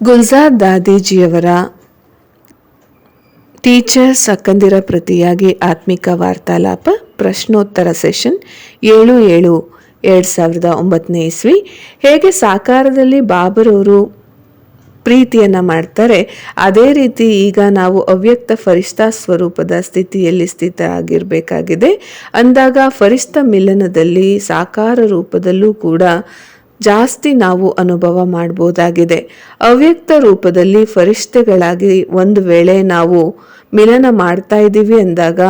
Gulzar ದಾದೀಜಿಯವರ teachers ಅಕ್ಕಂದಿರ ಪ್ರತಿಯಾಗಿ ಆತ್ಮಿಕ ವಾರ್ತಾಲಾಪ, ಪ್ರಶ್ನೋತ್ತರ ಸೆಷನ್ ಏಳು ಏಳು ಎರಡು ಸಾವಿರದ ಒಂಬತ್ತನೇ ಇಸ್ವಿ. ಹೇಗೆ ಸಾಕಾರದಲ್ಲಿ ಬಾಬರವರು ಪ್ರೀತಿಯನ್ನು ಮಾಡ್ತಾರೆ, ಅದೇ ರೀತಿ ಈಗ ನಾವು ಅವ್ಯಕ್ತ ಫರಿಷ್ಠ ಸ್ವರೂಪದ ಸ್ಥಿತಿಯಲ್ಲಿ ಸ್ಥಿತ ಆಗಿರಬೇಕಾಗಿದೆ ಅಂದಾಗ ಫರಿಷ್ಠ ಮಿಲನದಲ್ಲಿ ಸಾಕಾರ ರೂಪದಲ್ಲೂ ಕೂಡ ಜಾಸ್ತಿ ನಾವು ಅನುಭವ ಮಾಡಬಹುದಾಗಿದೆ ಅವ್ಯಕ್ತ ರೂಪದಲ್ಲಿ ಫರಿಷ್ಠೆಗಳಾಗಿ ಒಂದು ವೇಳೆ ನಾವು ಮಿಲನ ಮಾಡ್ತಾ ಇದ್ದೀವಿ ಅಂದಾಗ,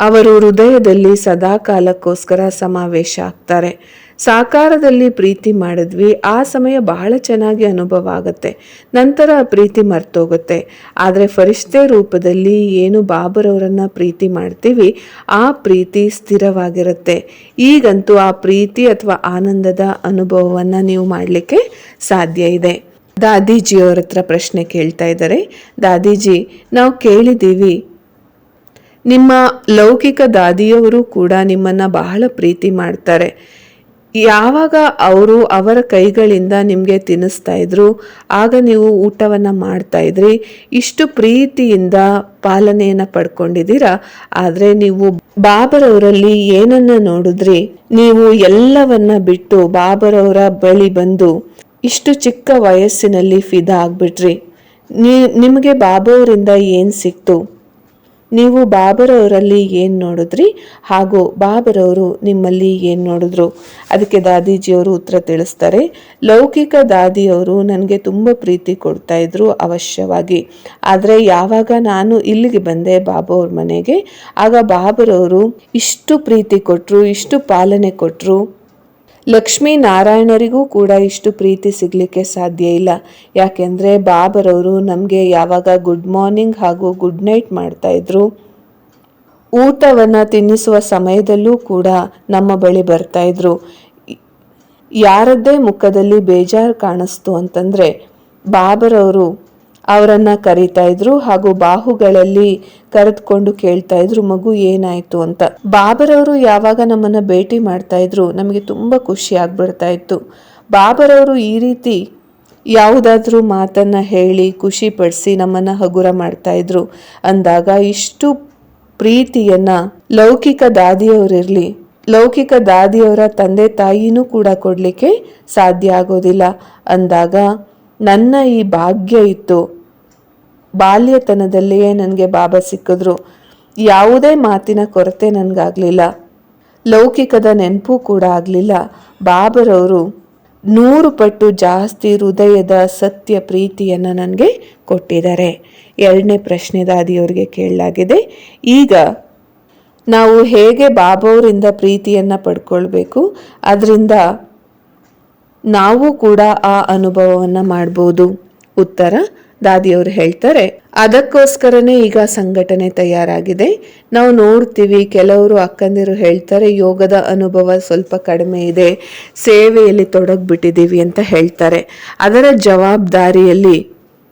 ಅವರು ಹೃದಯದಲ್ಲಿ ಸದಾ ಕಾಲಕ್ಕೋಸ್ಕರ ಸಮಾವೇಶ ಆಗ್ತಾರೆ. ಸಾಕಾರದಲ್ಲಿ ಪ್ರೀತಿ ಮಾಡಿದ್ವಿ. ಆ ಸಮಯ ಬಹಳ ಚೆನ್ನಾಗಿ ಅನುಭವ ಆಗುತ್ತೆ. ನಂತರ ಪ್ರೀತಿ ಮರ್ತೋಗುತ್ತೆ. ಆದರೆ ಫರಿಷ್ಠೆ ರೂಪದಲ್ಲಿ ಏನು ಬಾಬರವರನ್ನು ಪ್ರೀತಿ ಮಾಡ್ತೀವಿ, ಆ ಪ್ರೀತಿ ಸ್ಥಿರವಾಗಿರುತ್ತೆ. ಈಗಂತೂ ಆ ಪ್ರೀತಿ ಅಥವಾ ಆನಂದದ ಅನುಭವವನ್ನು ನೀವು ಮಾಡಲಿಕ್ಕೆ ಸಾಧ್ಯ ಇದೆ. ದಾದೀಜಿಯವರ ಹತ್ರ ಪ್ರಶ್ನೆ ಕೇಳ್ತಾ ಇದ್ದಾರೆ. ದಾದೀಜಿ, ನಾವು ಕೇಳಿದ್ದೀವಿ. ನಿಮ್ಮ ಲೌಕಿಕ ದಾದಿಯವರು ಕೂಡ ನಿಮ್ಮನ್ನು ಬಹಳ ಪ್ರೀತಿ ಮಾಡ್ತಾರೆ. ಯಾವಾಗ ಅವರು ಅವರ ಕೈಗಳಿಂದ ನಿಮಗೆ ತಿನ್ನಿಸ್ತಾ ಇದ್ರು, ಆಗ ನೀವು ಊಟವನ್ನು ಮಾಡ್ತಾ ಇದ್ರಿ, ಇಷ್ಟು ಪ್ರೀತಿಯಿಂದ ಪಾಲನೆಯನ್ನು ಪಡ್ಕೊಂಡಿದ್ದೀರಾ? ಆದರೆ ನೀವು ಬಾಬರವರಲ್ಲಿ ಏನನ್ನ ನೋಡಿದ್ರಿ? ನೀವು ಎಲ್ಲವನ್ನ ಬಿಟ್ಟು ಬಾಬರವರ ಬಳಿ ಬಂದು ಇಷ್ಟು ಚಿಕ್ಕ ವಯಸ್ಸಿನಲ್ಲಿ ಫಿದಾ ಆಗ್ಬಿಟ್ರಿ. ನಿಮಗೆ ಬಾಬಾವರಿಂದ ಏನು ಸಿಕ್ತು? ನೀವು ಬಾಬರವರಲ್ಲಿ ಏನು ನೋಡಿದ್ರಿ? ಹಾಗೂ ಬಾಬರವರು ನಿಮ್ಮಲ್ಲಿ ಏನು ನೋಡಿದ್ರು? ಅದಕ್ಕೆ ದಾದೀಜಿಯವರು ಉತ್ತರ ತಿಳಿಸ್ತಾರೆ, ಲೌಕಿಕ ದಾದಿಯವರು ನನಗೆ ತುಂಬ ಪ್ರೀತಿ ಕೊಡ್ತಾ ಇದ್ರು ಅವಶ್ಯವಾಗಿ. ಆದರೆ ಯಾವಾಗ ನಾನು ಇಲ್ಲಿಗೆ ಬಂದೆ ಬಾಬಾ ಅವ್ರ ಮನೆಗೆ, ಆಗ ಬಾಬರವರು ಇಷ್ಟು ಪ್ರೀತಿ ಕೊಟ್ಟರು ಇಷ್ಟು ಪಾಲನೆ ಕೊಟ್ಟರು ಲಕ್ಷ್ಮೀ ನಾರಾಯಣರಿಗೂ ಕೂಡ ಇಷ್ಟು ಪ್ರೀತಿ ಸಿಗಲಿಕ್ಕೆ ಸಾಧ್ಯ ಇಲ್ಲ. ಯಾಕೆಂದರೆ ಬಾಬರವರು ನಮಗೆ ಯಾವಾಗ ಗುಡ್ ಮಾರ್ನಿಂಗ್ ಹಾಗೂ ಗುಡ್ ನೈಟ್ ಮಾಡ್ತಾಯಿದ್ರು ಊಟವನ್ನು ತಿನ್ನಿಸುವ ಸಮಯದಲ್ಲೂ ಕೂಡ ನಮ್ಮ ಬಳಿ ಬರ್ತಾ ಇದ್ರು. ಯಾರದ್ದೇ ಮುಖದಲ್ಲಿ ಬೇಜಾರು ಕಾಣಿಸ್ತು ಅಂತಂದರೆ, ಬಾಬರವರು ಅವರನ್ನು ಕರೀತಾ ಇದ್ರು ಹಾಗೂ ಬಾಹುಗಳಲ್ಲಿ ಕರೆದುಕೊಂಡು ಕೇಳ್ತಾ ಇದ್ರು, ಮಗು, ಏನಾಯ್ತು? ಅಂತ. ಬಾಬರವರು ಯಾವಾಗ ನಮ್ಮನ್ನ ಭೇಟಿ ಮಾಡ್ತಾ ಇದ್ರು, ನಮಗೆ ತುಂಬಾ ಖುಷಿ ಆಗ್ಬಿಡ್ತಾ ಇತ್ತು. ಬಾಬರವರು ಈ ರೀತಿ ಯಾವುದಾದ್ರೂ ಮಾತನ್ನ ಹೇಳಿ, ಖುಷಿ ಪಡಿಸಿ ನಮ್ಮನ್ನ ಹಗುರ ಮಾಡ್ತಾ ಇದ್ರು. ಅಂದಾಗ ಇಷ್ಟು ಪ್ರೀತಿಯನ್ನ ಲೌಕಿಕ ದಾದಿಯವರಿರ್ಲಿ ಲೌಕಿಕ ದಾದಿಯವರ ತಂದೆ ತಾಯಿನೂ ಕೂಡ ಕೊಡಲಿಕ್ಕೆ ಸಾಧ್ಯ ಆಗೋದಿಲ್ಲ. ಅಂದಾಗ ನನ್ನ ಈ ಭಾಗ್ಯ ಇತ್ತು ಬಾಲ್ಯತನದಲ್ಲಿಯೇ ನನಗೆ ಬಾಬಾ ಸಿಕ್ಕಿದ್ರು. ಯಾವುದೇ ಮಾತಿನ ಕೊರತೆ ನನಗಾಗಲಿಲ್ಲ. ಲೌಕಿಕದ ನೆನಪು ಕೂಡ ಆಗಲಿಲ್ಲ. ಬಾಬರವರು ನೂರು ಪಟ್ಟು ಜಾಸ್ತಿ ಹೃದಯದ ಸತ್ಯ ಪ್ರೀತಿಯನ್ನು ನನಗೆ ಕೊಟ್ಟಿದ್ದಾರೆ. ಎರಡನೇ ಪ್ರಶ್ನೆ ದಾದಿಯವರಿಗೆ ಕೇಳಲಾಗಿದೆ. ಈಗ ನಾವು ಹೇಗೆ ಬಾಬಾವರಿಂದ ಪ್ರೀತಿಯನ್ನು ಪಡ್ಕೊಳ್ಬೇಕು? ಅದರಿಂದ ನಾವು ಕೂಡ ಆ ಅನುಭವವನ್ನು ಮಾಡ್ಬೋದು. ಉತ್ತರ ದಾದಿಯವರು ಹೇಳ್ತಾರೆ, ಅದಕ್ಕೋಸ್ಕರನೇ ಈಗ ಸಂಘಟನೆ ತಯಾರಾಗಿದೆ. ನಾವು ನೋಡ್ತೀವಿ, ಕೆಲವರು ಅಕ್ಕಂದಿರು ಹೇಳ್ತಾರೆ, ಯೋಗದ ಅನುಭವ ಸ್ವಲ್ಪ ಕಡಿಮೆ ಇದೆ, ಸೇವೆಯಲ್ಲಿ ತೊಡಗ್ಬಿಟ್ಟಿದ್ದೀವಿ ಅಂತ ಹೇಳ್ತಾರೆ. ಅದರ ಜವಾಬ್ದಾರಿಯಲ್ಲಿ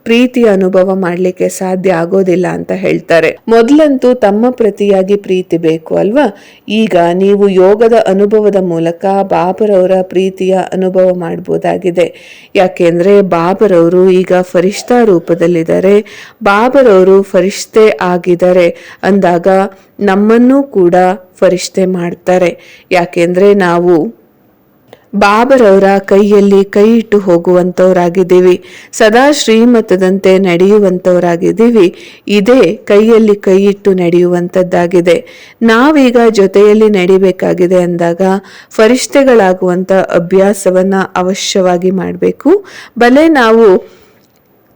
ಪ್ರೀತಿಯ ಅನುಭವ ಮಾಡಲಿಕ್ಕೆ ಸಾಧ್ಯ ಆಗೋದಿಲ್ಲ ಅಂತ ಹೇಳ್ತಾರೆ. ಮೊದಲಂತೂ ತಮ್ಮ ಪ್ರತಿಯಾಗಿ ಪ್ರೀತಿ ಬೇಕು ಅಲ್ವಾ? ಈಗ ನೀವು ಯೋಗದ ಅನುಭವದ ಮೂಲಕ ಬಾಬರವರ ಪ್ರೀತಿಯ ಅನುಭವ ಮಾಡಬಹುದಾಗಿದೆ ಯಾಕೆಂದ್ರೆ ಬಾಬರವರು ಈಗ ಫರಿಷ್ಠಾ ರೂಪದಲ್ಲಿದ್ದಾರೆ. ಬಾಬರವರು ಫರಿಷ್ಠೆ ಆಗಿದ್ದಾರೆ ಅಂದಾಗ ನಮ್ಮನ್ನೂ ಕೂಡ ಫರಿಷ್ಠೆ ಮಾಡ್ತಾರೆ. ಯಾಕೆಂದ್ರೆ ನಾವು ಬಾಬರವರ ಕೈಯಲ್ಲಿ ಕೈ ಇಟ್ಟು ಹೋಗುವಂಥವರಾಗಿದ್ದೀವಿ ಸದಾ ಶ್ರೀಮತದಂತೆ ನಡೆಯುವಂಥವರಾಗಿದ್ದೀವಿ ಇದೇ ಕೈಯಲ್ಲಿ ಕೈ ಇಟ್ಟು ನಡೆಯುವಂಥದ್ದಾಗಿದೆ ನಾವೀಗ ಜೊತೆಯಲ್ಲಿ ನಡಿಬೇಕಾಗಿದೆ ಅಂದಾಗ ಫರಿಷ್ಠೆಗಳಾಗುವಂಥ ಅಭ್ಯಾಸವನ್ನು ಅವಶ್ಯವಾಗಿ ಮಾಡಬೇಕು. ಬಲೆ ನಾವು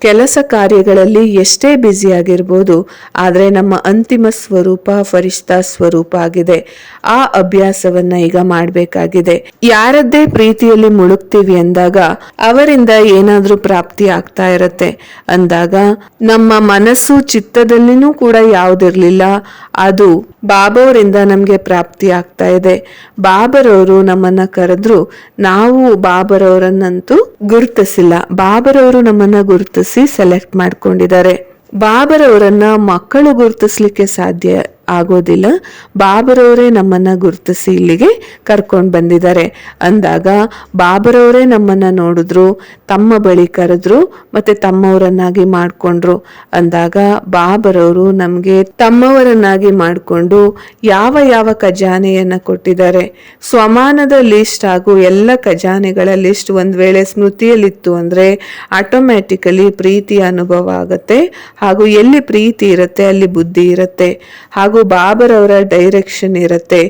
ಕೆಲಸ ಕಾರ್ಯಗಳಲ್ಲಿ ಎಷ್ಟೇ ಬ್ಯುಸಿಯಾಗಿರ್ಬೋದು ಆದರೆ ನಮ್ಮ ಅಂತಿಮ ಸ್ವರೂಪ ಫರಿಷ್ಠಾ ಸ್ವರೂಪ ಆಗಿದೆ. ಆ ಅಭ್ಯಾಸವನ್ನ ಈಗ ಮಾಡಬೇಕಾಗಿದೆ. ಯಾರದ್ದೇ ಪ್ರೀತಿಯಲ್ಲಿ ಮುಳುಗ್ತೀವಿ ಅಂದಾಗ ಅವರಿಂದ ಏನಾದರೂ ಪ್ರಾಪ್ತಿ ಆಗ್ತಾ ಇರತ್ತೆ. ಅಂದಾಗ ನಮ್ಮ ಮನಸ್ಸು ಚಿತ್ತದಲ್ಲಿನೂ ಕೂಡ ಯಾವುದಿರಲಿಲ್ಲ, ಅದು ಬಾಬಾವರಿಂದ ನಮಗೆ ಪ್ರಾಪ್ತಿ ಆಗ್ತಾ ಇದೆ. ಬಾಬರವರು ನಮ್ಮನ್ನ ಕರೆದ್ರು, ನಾವು ಬಾಬರವರನ್ನಂತೂ ಗುರುತಿಸಿಲ್ಲ. ಬಾಬರವರು ನಮ್ಮನ್ನ ಗುರುತಿಸಿ ಸೆಲೆಕ್ಟ್ ಮಾಡ್ಕೊಂಡಿದ್ದಾರೆ. ಬಾಬರವರನ್ನ ಮಕ್ಕಳು ಗುರುತಿಸ್ಲಿಕ್ಕೆ ಸಾಧ್ಯ ಆಗೋದಿಲ್ಲ. ಬಾಬರವರೇ ನಮ್ಮನ್ನ ಗುರುತಿಸಿ ಇಲ್ಲಿಗೆ ಕರ್ಕೊಂಡು ಬಂದಿದ್ದಾರೆ. ಅಂದಾಗ ಬಾಬರವರೇ ನಮ್ಮನ್ನ ನೋಡಿದ್ರು, ತಮ್ಮ ಬಳಿ ಕರೆದ್ರು ಮತ್ತೆ ತಮ್ಮವರನ್ನಾಗಿ ಮಾಡಿಕೊಂಡ್ರು. ಅಂದಾಗ ಬಾಬರವರು ನಮಗೆ ತಮ್ಮವರನ್ನಾಗಿ ಮಾಡಿಕೊಂಡು ಯಾವ ಯಾವ ಖಜಾನೆಯನ್ನ ಕೊಟ್ಟಿದ್ದಾರೆ. ಸ್ವಮಾನದ ಲಿಸ್ಟ್ ಹಾಗೂ ಎಲ್ಲ ಖಜಾನೆಗಳ ಲಿಸ್ಟ್ ಒಂದ್ ವೇಳೆ ಸ್ಮೃತಿಯಲ್ಲಿತ್ತು ಅಂದ್ರೆ ಆಟೋಮ್ಯಾಟಿಕಲಿ ಪ್ರೀತಿಯ ಅನುಭವ ಆಗುತ್ತೆ ಹಾಗೂ ಎಲ್ಲಿ ಪ್ರೀತಿ ಇರುತ್ತೆ ಅಲ್ಲಿ ಬುದ್ಧಿ ಇರುತ್ತೆ. ಹಾಗೂ ಬಾಬರವರ ಡೈರೆಕ್ಷನ್ ಇರುತ್ತೆ.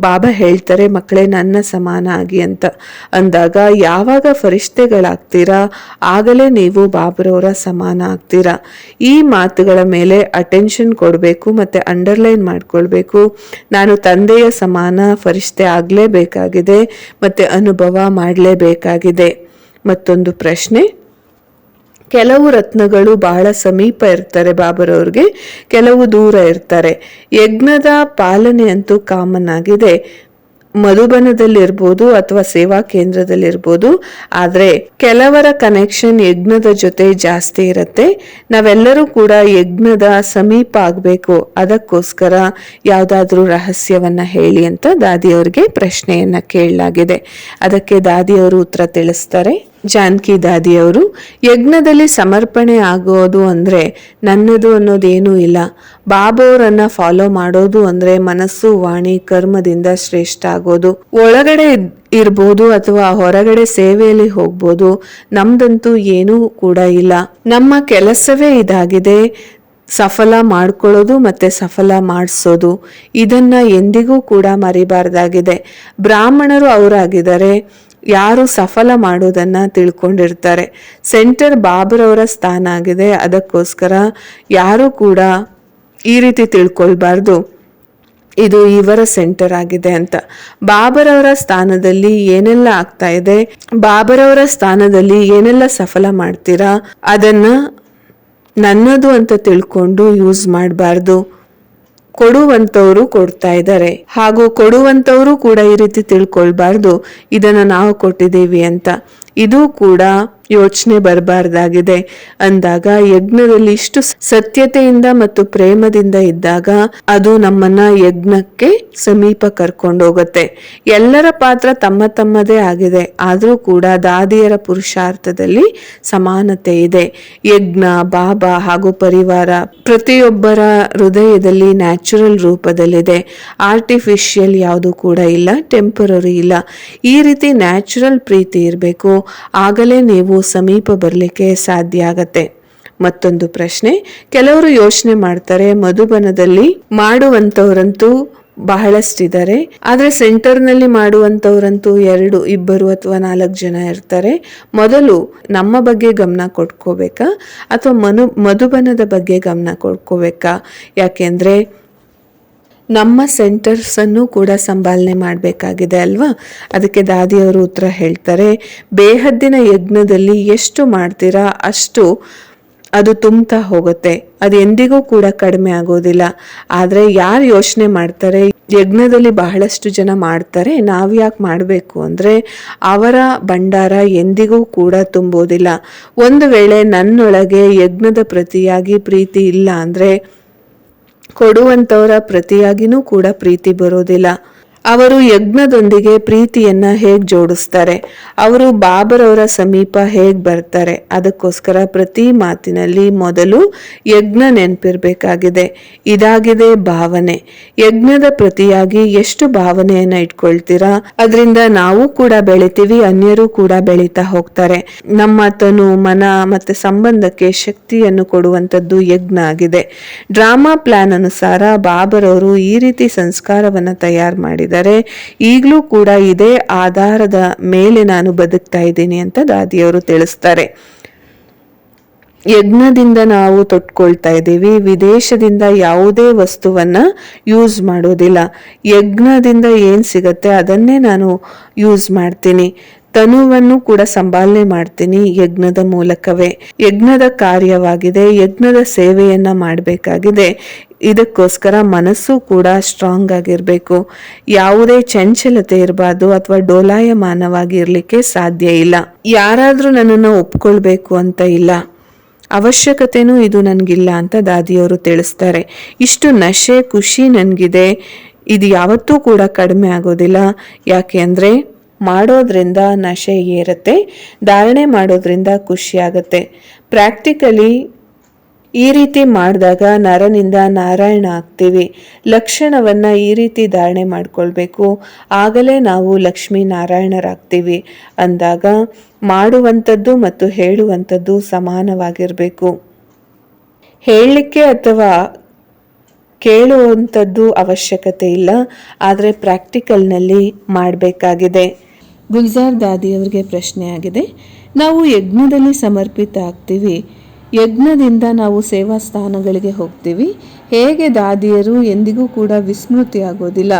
ಬಾಬಾ ಹೇಳ್ತಾರೆ, ಮಕ್ಕಳೇ, ನನ್ನ ಸಮಾನ ಆಗಿ ಅಂತ. ಅಂದಾಗ, ಯಾವಾಗ ಫರಿಷ್ಠೆಗಳಾಗ್ತೀರಾ ಆಗಲೇ ನೀವು ಬಾಬರವರ ಸಮಾನ ಆಗ್ತೀರಾ? ಈ ಮಾತುಗಳ ಮೇಲೆ ಅಟೆನ್ಷನ್ ಕೊಡಬೇಕು ಮತ್ತು ಅಂಡರ್ಲೈನ್ ಮಾಡಿಕೊಳ್ಬೇಕು. ನಾನು ತಂದೆಯ ಸಮಾನ ಫರಿಷ್ಠೆ ಆಗಲೇಬೇಕಾಗಿದೆ, ಮತ್ತು ಅನುಭವ ಮಾಡಲೇಬೇಕಾಗಿದೆ. ಮತ್ತೊಂದು ಪ್ರಶ್ನೆ ಕೆಲವು ರತ್ನಗಳು ಬಹಳ ಸಮೀಪ ಇರ್ತಾರೆ ಬಾಬರವ್ರಿಗೆ, ಕೆಲವು ದೂರ ಇರ್ತಾರೆ. ಯಜ್ಞದ ಪಾಲನೆ ಅಂತೂ ಕಾಮನ್ ಆಗಿದೆ. ಮಧುಬನದಲ್ಲಿರ್ಬೋದು ಅಥವಾ ಸೇವಾ ಕೇಂದ್ರದಲ್ಲಿರ್ಬೋದು. ಆದ್ರೆ ಕೆಲವರ ಕನೆಕ್ಷನ್ ಯಜ್ಞದ ಜೊತೆ ಜಾಸ್ತಿ ಇರುತ್ತೆ. ನಾವೆಲ್ಲರೂ ಕೂಡ ಯಜ್ಞದ ಸಮೀಪ ಆಗಬೇಕು. ಅದಕ್ಕೋಸ್ಕರ ಯಾವುದಾದ್ರೂ ರಹಸ್ಯವನ್ನು ಹೇಳಿ ಅಂತ ದಾದಿಯವ್ರಿಗೆ ಪ್ರಶ್ನೆಯನ್ನು ಕೇಳಲಾಗಿದೆ. ಅದಕ್ಕೆ ದಾದಿಯವರು ಉತ್ತರ ತಿಳಿಸ್ತಾರೆ. ಜಾನಕಿ ದಾದಿಯವರು ಯಜ್ಞದಲ್ಲಿ ಸಮರ್ಪಣೆ ಆಗೋದು ಅಂದರೆ ನನ್ನದು ಅನ್ನೋದೇನೂ ಇಲ್ಲ. ಬಾಬೋರನ್ನ ಫಾಲೋ ಮಾಡೋದು ಅಂದರೆ ಮನಸ್ಸು ವಾಣಿ, ಕರ್ಮದಿಂದ ಶ್ರೇಷ್ಠ ಆಗೋದು. ಒಳಗಡೆ ಇರ್ಬೋದು ಅಥವಾ ಹೊರಗಡೆ ಸೇವೆಯಲ್ಲಿ ಹೋಗ್ಬೋದು, ನಮ್ದಂತೂ ಏನೂ ಕೂಡ ಇಲ್ಲ. ನಮ್ಮ ಕೆಲಸವೇ ಇದಾಗಿದೆ. ಸಫಲ ಮಾಡ್ಕೊಳ್ಳೋದು ಮತ್ತೆ ಸಫಲ ಮಾಡಿಸೋದು. ಇದನ್ನ ಎಂದಿಗೂ ಕೂಡ ಮರಿಬಾರ್ದಾಗಿದೆ. ಬ್ರಾಹ್ಮಣರು ಅವರಾಗಿದ್ದಾರೆ. ಯಾರು ಸಫಲ ಮಾಡೋದನ್ನು ತಿಳ್ಕೊಂಡಿರ್ತಾರೆ. ಸೆಂಟರ್ ಬಾಬರವರ ಸ್ಥಾನ ಆಗಿದೆ. ಅದಕ್ಕೋಸ್ಕರ ಯಾರು ಕೂಡ ಈ ರೀತಿ ತಿಳ್ಕೊಳ್ಬಾರ್ದು. ಇದು ಇವರ ಸೆಂಟರ್ ಆಗಿದೆ ಅಂತ. ಬಾಬರವರ ಸ್ಥಾನದಲ್ಲಿ ಏನೆಲ್ಲ ಆಗ್ತಾ ಇದೆ? ಬಾಬರವರ ಸ್ಥಾನದಲ್ಲಿ ಏನೆಲ್ಲ ಸಫಲ ಮಾಡ್ತೀರಾ? ಅದನ್ನ ನನ್ನದು ಅಂತ ತಿಳ್ಕೊಂಡು ಯೂಸ್ ಮಾಡಬಾರ್ದು. ಕೊಡುವಂತವರು ಕೊಡ್ತಾ ಇದ್ದಾರೆ. ಹಾಗೂ ಕೊಡುವಂತವರು ಕೂಡ ಈ ರೀತಿ ತಿಳ್ಕೊಳ್ಬಾರ್ದು. ಇದನ್ನ ನಾವು ಕೊಟ್ಟಿದ್ದೀವಿ ಅಂತ. ಇದು ಕೂಡ ಯೋಚನೆ ಬರಬಾರ್ದಾಗಿದೆ. ಅಂದಾಗ ಯಜ್ಞದಲ್ಲಿ ಇಷ್ಟು ಸತ್ಯತೆಯಿಂದ ಮತ್ತು ಪ್ರೇಮದಿಂದ ಇದ್ದಾಗ ಅದು ನಮ್ಮನ್ನ ಯಜ್ಞಕ್ಕೆ ಸಮೀಪ ಕರ್ಕೊಂಡೋಗುತ್ತೆ. ಎಲ್ಲರ ಪಾತ್ರ ತಮ್ಮ ತಮ್ಮದೇ ಆಗಿದೆ. ಆದರೂ ಕೂಡ ದಾದಿಯರ ಪುರುಷಾರ್ಥದಲ್ಲಿ ಸಮಾನತೆ ಇದೆ. ಯಜ್ಞ ಬಾಬಾ ಹಾಗೂ ಪರಿವಾರ ಪ್ರತಿಯೊಬ್ಬರ ಹೃದಯದಲ್ಲಿ ನ್ಯಾಚುರಲ್ ರೂಪದಲ್ಲಿದೆ. ಆರ್ಟಿಫಿಷಿಯಲ್ ಯಾವುದು ಕೂಡ ಇಲ್ಲ, ಟೆಂಪರರಿ ಇಲ್ಲ. ಈ ರೀತಿ ನ್ಯಾಚುರಲ್ ಪ್ರೀತಿ ಇರಬೇಕು. ಆಗಲೇ ನೀವು ಸಮೀಪ ಬರಲಿಕ್ಕೆ ಸಾಧ್ಯ ಆಗತ್ತೆ. ಮತ್ತೊಂದು ಪ್ರಶ್ನೆ, ಕೆಲವರು ಯೋಚನೆ ಮಾಡ್ತಾರೆ ಮಧುಬನದಲ್ಲಿ ಮಾಡುವಂತವರಂತೂ ಬಹಳಷ್ಟಿದ್ದಾರೆ, ಆದರೆ ಸೆಂಟರ್ನಲ್ಲಿ ಮಾಡುವಂಥವರಂತೂ ಎರಡು, ಇಬ್ಬರು ಅಥವಾ ನಾಲ್ಕು ಜನ ಇರ್ತಾರೆ. ಮೊದಲು ನಮ್ಮ ಬಗ್ಗೆ ಗಮನ ಕೊಟ್ಕೋಬೇಕಾ ಅಥವಾ ಮನು, ಮಧುಬನದ ಬಗ್ಗೆ ಗಮನ ಕೊಟ್ಕೋಬೇಕಾ? ಯಾಕೆಂದ್ರೆ ನಮ್ಮ ಸೆಂಟರ್ಸನ್ನು ಕೂಡ ಸಂಭಾಲನೆ ಮಾಡಬೇಕಾಗಿದೆ ಅಲ್ವಾ? ಅದಕ್ಕೆ ದಾದಿಯವರು ಉತ್ತರ ಹೇಳ್ತಾರೆ, ಬೇಹದ್ದಿನ ಯಜ್ಞದಲ್ಲಿ ಎಷ್ಟು ಮಾಡ್ತೀರಾ ಅಷ್ಟು ಅದು ತುಂಬ್ತಾ ಹೋಗುತ್ತೆ. ಅದು ಎಂದಿಗೂ ಕೂಡ ಕಡಿಮೆ ಆಗೋದಿಲ್ಲ. ಆದರೆ ಯಾರು ಯೋಚನೆ ಮಾಡ್ತಾರೆ? ಯಜ್ಞದಲ್ಲಿ ಬಹಳಷ್ಟು ಜನ ಮಾಡ್ತಾರೆ. ನಾವು ಯಾಕೆ ಮಾಡಬೇಕು ಅಂದರೆ ಅವರ ಭಂಡಾರ ಎಂದಿಗೂ ಕೂಡ ತುಂಬೋದಿಲ್ಲ. ಒಂದು ವೇಳೆ ನನ್ನೊಳಗೆ ಯಜ್ಞದ ಪ್ರತಿಯಾಗಿ ಪ್ರೀತಿ ಇಲ್ಲ ಅಂದರೆ ಕೊಡುವಂತವರ ಪ್ರತಿಯಾಗಿನೂ ಕೂಡ ಪ್ರೀತಿ ಬರೋದಿಲ್ಲ. ಅವರು ಯಜ್ಞದೊಂದಿಗೆ ಪ್ರೀತಿಯನ್ನ ಹೇಗೆ ಜೋಡಿಸ್ತಾರೆ? ಅವರು ಬಾಬರವರ ಸಮೀಪ ಹೇಗೆ ಬರ್ತಾರೆ? ಅದಕ್ಕೋಸ್ಕರ ಪ್ರತಿ ಮಾತಿನಲ್ಲಿ ಮೊದಲು ಯಜ್ಞ ನೆನಪಿರ್ಬೇಕಾಗಿದೆ. ಇದಾಗಿದೆ ಭಾವನೆ. ಯಜ್ಞದ ಪ್ರತಿಯಾಗಿ ಎಷ್ಟು ಭಾವನೆಯನ್ನ ಇಟ್ಕೊಳ್ತೀರಾ? ಅದರಿಂದ ನಾವು ಕೂಡ ಬೆಳಿತೀವಿ, ಅನ್ಯರು ಕೂಡ ಬೆಳೀತಾ ಹೋಗ್ತಾರೆ. ನಮ್ಮ ತನು ಮನ ಮತ್ತೆ ಸಂಬಂಧಕ್ಕೆ ಶಕ್ತಿಯನ್ನು ಕೊಡುವಂತದ್ದು ಯಜ್ಞ ಆಗಿದೆ. ಡ್ರಾಮಾ ಪ್ಲಾನ್ ಅನುಸಾರ ಬಾಬರವರು ಈ ರೀತಿ ಸಂಸ್ಕಾರವನ್ನ ತಯಾರು ಮಾಡಿದ್ದಾರೆ. ಈಗಲೂ ಕೂಡ ಇದೇ ಆಧಾರದ ಮೇಲೆ ನಾನು ಬದುಕ್ತಾ ಇದ್ದೀನಿ ಅಂತ ದಾದಿಯವರು ತಿಳಿಸ್ತಾರೆ. ಯಜ್ಞದಿಂದ ನಾವು ತೊಟ್ಕೊಳ್ತಾ ಇದ್ದೀವಿ. ವಿದೇಶದಿಂದ ಯಾವುದೇ ವಸ್ತುವನ್ನ ಯೂಸ್ ಮಾಡೋದಿಲ್ಲ. ಯಜ್ಞದಿಂದ ಏನ್ ಸಿಗತ್ತೆ ಅದನ್ನೇ ನಾನು ಯೂಸ್ ಮಾಡ್ತೀನಿ. ತನುವನ್ನು ಕೂಡ ಸಂಭಾಲನೆ ಮಾಡ್ತೀನಿ ಯಜ್ಞದ ಮೂಲಕವೇ. ಯಜ್ಞದ ಕಾರ್ಯವಾಗಿದೆ. ಯಜ್ಞದ ಸೇವೆಯನ್ನ ಮಾಡಬೇಕಾಗಿದೆ. ಇದಕ್ಕೋಸ್ಕರ ಮನಸ್ಸು ಕೂಡ ಸ್ಟ್ರಾಂಗ್ ಆಗಿರಬೇಕು. ಯಾವುದೇ ಚಂಚಲತೆ ಇರಬಾರ್ದು ಅಥವಾ ಡೋಲಾಯಮಾನವಾಗಿರಲಿಕ್ಕೆ ಸಾಧ್ಯ ಇಲ್ಲ. ಯಾರಾದರೂ ನನ್ನನ್ನು ಒಪ್ಕೊಳ್ಬೇಕು ಅಂತ ಇಲ್ಲ. ಅವಶ್ಯಕತೆನೂ ಇದು ನನಗಿಲ್ಲ ಅಂತ ದಾದಿಯವರು ತಿಳಿಸ್ತಾರೆ. ಇಷ್ಟು ನಶೆ, ಖುಷಿ ನನಗಿದೆ. ಇದು ಯಾವತ್ತೂ ಕೂಡ ಕಡಿಮೆ ಆಗೋದಿಲ್ಲ. ಯಾಕೆ ಅಂದರೆ ಮಾಡೋದ್ರಿಂದ ನಶೆ ಏರುತ್ತೆ, ಧಾರಣೆ ಮಾಡೋದ್ರಿಂದ ಖುಷಿ ಆಗುತ್ತೆ. ಪ್ರಾಕ್ಟಿಕಲಿ ಈ ರೀತಿ ಮಾಡಿದಾಗ ನರನಿಂದ ನಾರಾಯಣ ಆಗ್ತೀವಿ. ಲಕ್ಷಣವನ್ನು ಈ ರೀತಿ ಧಾರಣೆ ಮಾಡಿಕೊಳ್ಬೇಕು. ಆಗಲೇ ನಾವು ಲಕ್ಷ್ಮೀ ನಾರಾಯಣರಾಗ್ತೀವಿ. ಅಂದಾಗ ಮಾಡುವಂಥದ್ದು ಮತ್ತು ಹೇಳುವಂಥದ್ದು ಸಮಾನವಾಗಿರಬೇಕು. ಹೇಳಲಿಕ್ಕೆ ಅಥವಾ ಕೇಳುವಂಥದ್ದು ಅವಶ್ಯಕತೆ ಇಲ್ಲ. ಆದರೆ ಪ್ರಾಕ್ಟಿಕಲ್ನಲ್ಲಿ ಮಾಡಬೇಕಾಗಿದೆ. ಗುಲ್ಜಾರ್ ದಾದಿಯವರಿಗೆ ಪ್ರಶ್ನೆ ಆಗಿದೆ ನಾವು ಯಜ್ಞದಲ್ಲಿ ಸಮರ್ಪಿತ ಆಗ್ತೀವಿ. ಯಜ್ಞದಿಂದ ನಾವು ಸೇವಾ ಸ್ಥಾನಗಳಿಗೆ ಹೋಗ್ತೀವಿ. ಹೇಗೆ ದಾದಿಯರು ಎಂದಿಗೂ ಕೂಡ ವಿಸ್ಮೃತಿ ಆಗೋದಿಲ್ಲ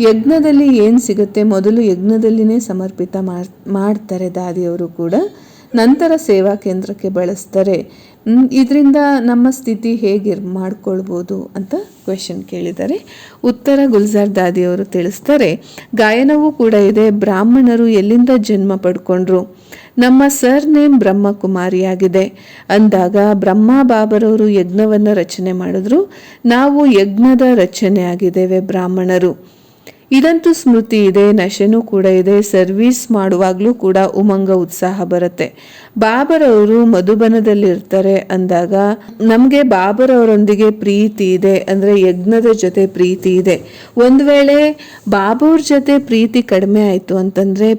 ಯಜ್ಞದಲ್ಲಿ ಏನು ಸಿಗುತ್ತೆ? ಮೊದಲು ಯಜ್ಞದಲ್ಲಿನೇ ಸಮರ್ಪಿತ ಮಾಡ್ತಾರೆ ದಾದಿಯವರು ಕೂಡ. ನಂತರ ಸೇವಾ ಕೇಂದ್ರಕ್ಕೆ ಬಳಸ್ತಾರೆ. ಇದರಿಂದ ನಮ್ಮ ಸ್ಥಿತಿ ಹೇಗೆ ಮಾಡ್ಕೊಳ್ಬೋದು ಅಂತ ಕ್ವೆಶನ್ ಕೇಳಿದ್ದಾರೆ. ಉತ್ತರ ಗುಲ್ಜಾರ್ ದಾದಿಯವರು ತಿಳಿಸ್ತಾರೆ, ಗಾಯನವೂ ಕೂಡ ಇದೆ, ಬ್ರಾಹ್ಮಣರು ಎಲ್ಲಿಂದ ಜನ್ಮ ಪಡ್ಕೊಂಡ್ರು? ನಮ್ಮ ಸರ್ ನೇಮ್ ಬ್ರಹ್ಮಕುಮಾರಿಯಾಗಿದೆ. ಅಂದಾಗ ಬ್ರಹ್ಮ ಬಾಬರವರು ಯಜ್ಞವನ್ನು ರಚನೆ ಮಾಡಿದ್ರು. ನಾವು ಯಜ್ಞದ ರಚನೆ ಆಗಿದ್ದೇವೆ ಬ್ರಾಹ್ಮಣರು. ಇದಂತೂ ಸ್ಮೃತಿ ಇದೆ, ನಶೆನೂ ಕೂಡ ಇದೆ, ಸರ್ವಿಸ್ ಮಾಡುವಾಗಲೂ ಕೂಡ ಉಮಂಗ ಉತ್ಸಾಹ ಬರುತ್ತೆ. ಬಾಬರವರು ಮಧುಬನದಲ್ಲಿರ್ತಾರೆ ಅಂದಾಗ ನಮಗೆ ಬಾಬರವರೊಂದಿಗೆ ಪ್ರೀತಿ ಇದೆ ಅಂದರೆ ಯಜ್ಞದ ಜೊತೆ ಪ್ರೀತಿ ಇದೆ. ಒಂದು ವೇಳೆ ಬಾಬವ್ರ ಜೊತೆ ಪ್ರೀತಿ ಕಡಿಮೆ ಆಯಿತು ಅಂತಂದರೆ,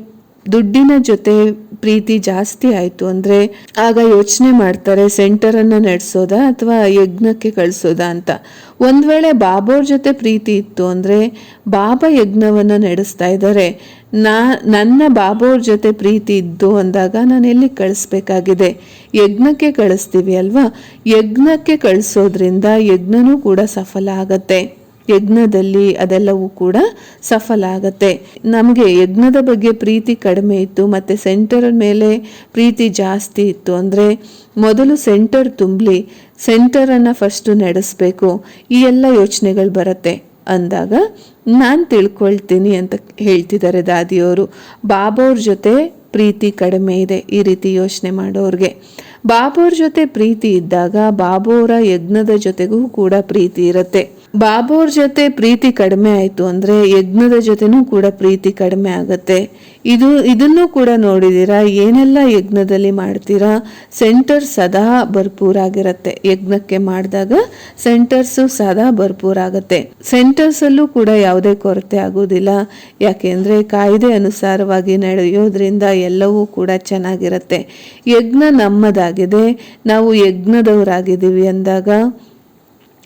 ದುಡ್ಡಿನ ಜೊತೆ ಪ್ರೀತಿ ಜಾಸ್ತಿ ಆಯಿತು ಅಂದರೆ ಆಗ ಯೋಚನೆ ಮಾಡ್ತಾರೆ, ಸೆಂಟರನ್ನು ನಡೆಸೋದಾ ಅಥವಾ ಯಜ್ಞಕ್ಕೆ ಕಳಿಸೋದಾ ಅಂತ. ಒಂದು ವೇಳೆ ಬಾಬೋರ್ ಜೊತೆ ಪ್ರೀತಿ ಇತ್ತು ಅಂದರೆ ಬಾಬಾ ಯಜ್ಞವನ್ನು ನಡೆಸ್ತಾ ಇದ್ದಾರೆ. ನಾ, ನನ್ನ ಬಾಬೋರ್ ಜೊತೆ ಪ್ರೀತಿ ಇದ್ದು ಅಂದಾಗ ನಾನು ಎಲ್ಲಿ ಕಳಿಸ್ಬೇಕಾಗಿದೆ? ಯಜ್ಞಕ್ಕೆ ಕಳಿಸ್ತೀವಿ ಅಲ್ವಾ? ಯಜ್ಞಕ್ಕೆ ಕಳಿಸೋದ್ರಿಂದ ಯಜ್ಞನೂ ಕೂಡ ಸಫಲ ಆಗತ್ತೆ. ಯಜ್ಞದಲ್ಲಿ ಅದೆಲ್ಲವೂ ಕೂಡ ಸಫಲ ಆಗತ್ತೆ. ನಮಗೆ ಯಜ್ಞದ ಬಗ್ಗೆ ಪ್ರೀತಿ ಕಡಿಮೆ ಇತ್ತು, ಮತ್ತು ಸೆಂಟರ್ ಮೇಲೆ ಪ್ರೀತಿ ಜಾಸ್ತಿ ಇತ್ತು ಅಂದರೆ ಮೊದಲು ಸೆಂಟರ್ ತುಂಬಲಿ ಸೆಂಟರನ್ನು ಫಸ್ಟು ನಡೆಸಬೇಕು. ಈ ಎಲ್ಲ ಯೋಚನೆಗಳು ಬರುತ್ತೆ. ಅಂದಾಗ ನಾನು ತಿಳ್ಕೊಳ್ತೀನಿ ಅಂತ ಹೇಳ್ತಿದ್ದಾರೆ ದಾದಿಯವರು. ಬಾಬೋರ್ ಜೊತೆ ಪ್ರೀತಿ ಕಡಿಮೆ ಇದೆ ಈ ರೀತಿ ಯೋಚನೆ ಮಾಡೋರಿಗೆ. ಬಾಬೋರ್ ಜೊತೆ ಪ್ರೀತಿ ಇದ್ದಾಗ ಬಾಬೋರ ಯಜ್ಞದ ಜೊತೆಗೂ ಕೂಡ ಪ್ರೀತಿ ಇರುತ್ತೆ. ಬಾಬೋರ್ ಜೊತೆ ಪ್ರೀತಿ ಕಡಿಮೆ ಆಯಿತು ಅಂದರೆ ಯಜ್ಞದ ಜೊತೆನೂ ಕೂಡ ಪ್ರೀತಿ ಕಡಿಮೆ ಆಗುತ್ತೆ. ಇದು, ಇದನ್ನು ಕೂಡ ನೋಡಿದ್ದೀರಾ ಏನೆಲ್ಲ ಯಜ್ಞದಲ್ಲಿ ಮಾಡ್ತೀರಾ? ಸೆಂಟರ್ ಸದಾ ಭರ್ಪೂರಾಗಿರುತ್ತೆ ಯಜ್ಞಕ್ಕೆ ಮಾಡಿದಾಗ ಸೆಂಟರ್ಸು ಸದಾ ಭರ್ಪೂರಾಗುತ್ತೆ ಸೆಂಟರ್ಸಲ್ಲೂ ಕೂಡ ಯಾವುದೇ ಕೊರತೆ ಆಗೋದಿಲ್ಲ. ಯಾಕೆಂದರೆ ಕಾಯ್ದೆ ಅನುಸಾರವಾಗಿ ನಡೆಯೋದ್ರಿಂದ ಎಲ್ಲವೂ ಕೂಡ ಚೆನ್ನಾಗಿರುತ್ತೆ. ಯಜ್ಞ ನಮ್ಮದಾಗಿದೆ. ನಾವು ಯಜ್ಞದವರಾಗಿದ್ದೀವಿ ಅಂದಾಗ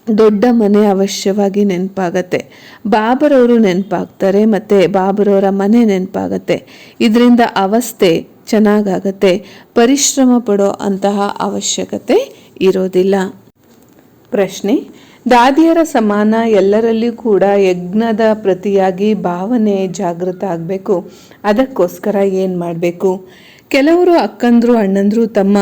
ದೊಡ್ಡ ಮನೆ ಅವಶ್ಯವಾಗಿ ನೆನಪಾಗತ್ತೆ. ಬಾಬರವರು ನೆನಪಾಗ್ತಾರೆ, ಮತ್ತು ಬಾಬರವರ ಮನೆ ನೆನಪಾಗತ್ತೆ. ಇದರಿಂದ ಅವಸ್ಥೆ ಚೆನ್ನಾಗಾಗತ್ತೆ, ಪರಿಶ್ರಮ ಪಡೋ ಅಂತಹ ಅವಶ್ಯಕತೆ ಇರೋದಿಲ್ಲ. ಪ್ರಶ್ನೆ, ದಾದಿಯರ ಸಮಾನ ಎಲ್ಲರಲ್ಲಿ ಕೂಡ ಯಜ್ಞದ ಪ್ರತಿಯಾಗಿ ಭಾವನೆ ಜಾಗೃತ ಆಗಬೇಕು. ಅದಕ್ಕೋಸ್ಕರ ಏನು ಮಾಡಬೇಕು? ಕೆಲವರು ಅಕ್ಕಂದರು, ಅಣ್ಣಂದರು ತಮ್ಮ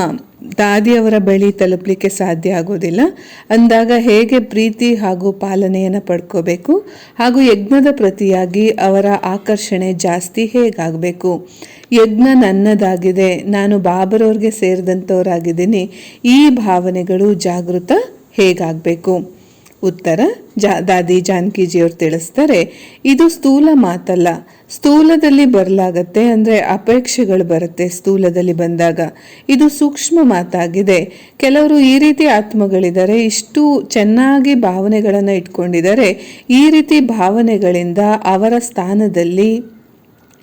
ದಾದಿಯವರ ಬಳಿ ತಲುಪಲಿಕ್ಕೆ ಸಾಧ್ಯ ಆಗೋದಿಲ್ಲ. ಅಂದಾಗ ಹೇಗೆ ಪ್ರೀತಿ ಹಾಗೂ ಪಾಲನೆಯನ್ನು ಪಡ್ಕೋಬೇಕು? ಹಾಗೂ ಯಜ್ಞದ ಪ್ರತಿಯಾಗಿ ಅವರ ಆಕರ್ಷಣೆ ಜಾಸ್ತಿ ಹೇಗಾಗಬೇಕು? ಯಜ್ಞ ನನ್ನದಾಗಿದೆ, ನಾನು ಬಾಬರವ್ರಿಗೆ ಸೇರಿದಂಥವರಾಗಿದ್ದೀನಿ ಈ ಭಾವನೆಗಳು ಜಾಗೃತ ಹೇಗಾಗಬೇಕು? ಉತ್ತರ ಜಾ, ದಾದಿ ಜಾನಕಿಜಿಯವ್ರು ತಿಳಿಸ್ತಾರೆ, ಇದು ಸ್ಥೂಲ ಮಾತಲ್ಲ ಸ್ಥೂಲದಲ್ಲಿ ಬರಲಾಗತ್ತೆ ಅಂದರೆ ಅಪೇಕ್ಷೆಗಳು ಬರುತ್ತೆ ಸ್ಥೂಲದಲ್ಲಿ ಬಂದಾಗ. ಇದು ಸೂಕ್ಷ್ಮ ಮಾತಾಗಿದೆ. ಕೆಲವರು ಈ ರೀತಿ ಆತ್ಮಗಳಿದ್ದಾರೆ ಇಷ್ಟು ಚೆನ್ನಾಗಿ ಭಾವನೆಗಳನ್ನು ಇಟ್ಕೊಂಡಿದ್ದಾರೆ ಈ ರೀತಿ ಭಾವನೆಗಳಿಂದ ಅವರ ಸ್ಥಾನದಲ್ಲಿ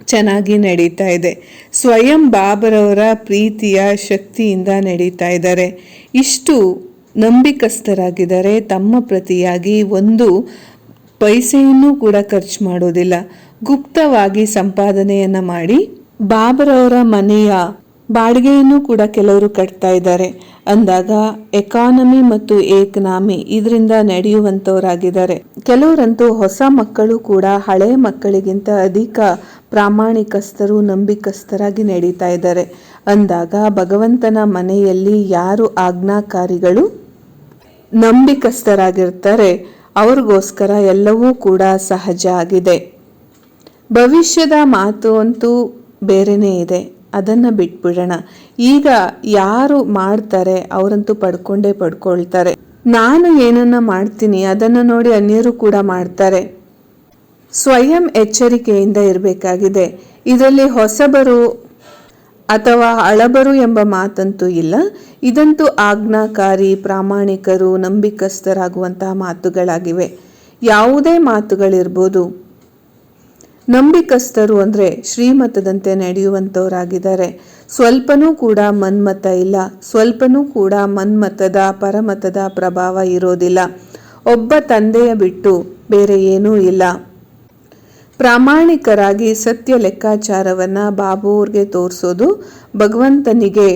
ಚೆನ್ನಾಗಿ ನಡೀತಾ ಇದೆ. ಸ್ವಯಂ ಬಾಬರವರ ಪ್ರೀತಿಯ ಶಕ್ತಿಯಿಂದ ನಡೀತಾ ಇದ್ದಾರೆ. ಇಷ್ಟು ನಂಬಿಕಸ್ಥರಾಗಿದ್ದಾರೆ, ತಮ್ಮ ಪ್ರತಿಯಾಗಿ ಒಂದು ಪೈಸೆಯನ್ನು ಕೂಡ ಖರ್ಚು ಮಾಡೋದಿಲ್ಲ. ಗುಪ್ತವಾಗಿ ಸಂಪಾದನೆಯನ್ನು ಮಾಡಿ ಬಾಬರವರ ಮನೆಯ ಬಾಡಿಗೆಯನ್ನು ಕೂಡ ಕೆಲವರು ಕಟ್ತಾ ಇದ್ದಾರೆ. ಅಂದಾಗ ಎಕಾನಮಿ ಮತ್ತು ಏಕನಾಮಿ ಇದರಿಂದ ನಡೆಯುವಂಥವರಾಗಿದ್ದಾರೆ ಕೆಲವರಂತೂ ಹೊಸ ಮಕ್ಕಳು ಕೂಡ ಹಳೆ ಮಕ್ಕಳಿಗಿಂತ ಅಧಿಕ ಪ್ರಾಮಾಣಿಕಸ್ಥರು, ನಂಬಿಕಸ್ಥರಾಗಿ ನಡೀತಾ ಇದ್ದಾರೆ. ಅಂದಾಗ ಭಗವಂತನ ಮನೆಯಲ್ಲಿ ಯಾರು ಆಜ್ಞಾಕಾರಿಗಳು? ನಂಬಿಕಸ್ಥರಾಗಿರ್ತಾರೆ. ಅವ್ರಿಗೋಸ್ಕರ ಎಲ್ಲವೂ ಕೂಡ ಸಹಜ ಆಗಿದೆ. ಭವಿಷ್ಯದ ಮಾತು ಅಂತೂ ಬೇರೆನೇ ಇದೆ. ಅದನ್ನು ಬಿಟ್ಬಿಡೋಣ. ಈಗ ಯಾರು ಮಾಡ್ತಾರೆ ಅವರಂತೂ ಪಡ್ಕೊಂಡೇ ಪಡ್ಕೊಳ್ತಾರೆ. ನಾನು ಏನನ್ನ ಮಾಡ್ತೀನಿ ಅದನ್ನು ನೋಡಿ ಅನ್ಯರು ಕೂಡ ಮಾಡ್ತಾರೆ. ಸ್ವಯಂ ಎಚ್ಚರಿಕೆಯಿಂದ ಇರಬೇಕಾಗಿದೆ. ಇದರಲ್ಲಿ ಹೊಸಬರು ಅಥವಾ ಅಳಬರು ಎಂಬ ಮಾತಂತೂ ಇಲ್ಲ. ಇದಂತೂ ಆಜ್ಞಾಕಾರಿ, ಪ್ರಾಮಾಣಿಕರು, ನಂಬಿಕಸ್ಥರಾಗುವಂತಹ ಮಾತುಗಳಾಗಿವೆ. ಯಾವುದೇ ಮಾತುಗಳಿರ್ಬೋದು. ನಂಬಿಕಸ್ಥರು ಅಂದರೆ ಶ್ರೀಮತದಂತೆ ನಡೆಯುವಂಥವರಾಗಿದ್ದಾರೆ ಸ್ವಲ್ಪನೂ ಕೂಡ ಮನ್ಮತ ಇಲ್ಲ. ಸ್ವಲ್ಪನೂ ಕೂಡ ಮನ್ಮತದ ಪರಮತದ ಪ್ರಭಾವ ಇರೋದಿಲ್ಲ. ಒಬ್ಬ ತಂದೆಯ ಬಿಟ್ಟು ಬೇರೆ ಏನೂ ಇಲ್ಲ. ಪ್ರಾಮಾಣಿಕರಾಗಿ ಸತ್ಯ ಲೆಕ್ಕಾಚಾರವನ್ನು ಬಾಬುವರಿಗೆ ತೋರಿಸೋದು, ಭಗವಂತನಿಗೆ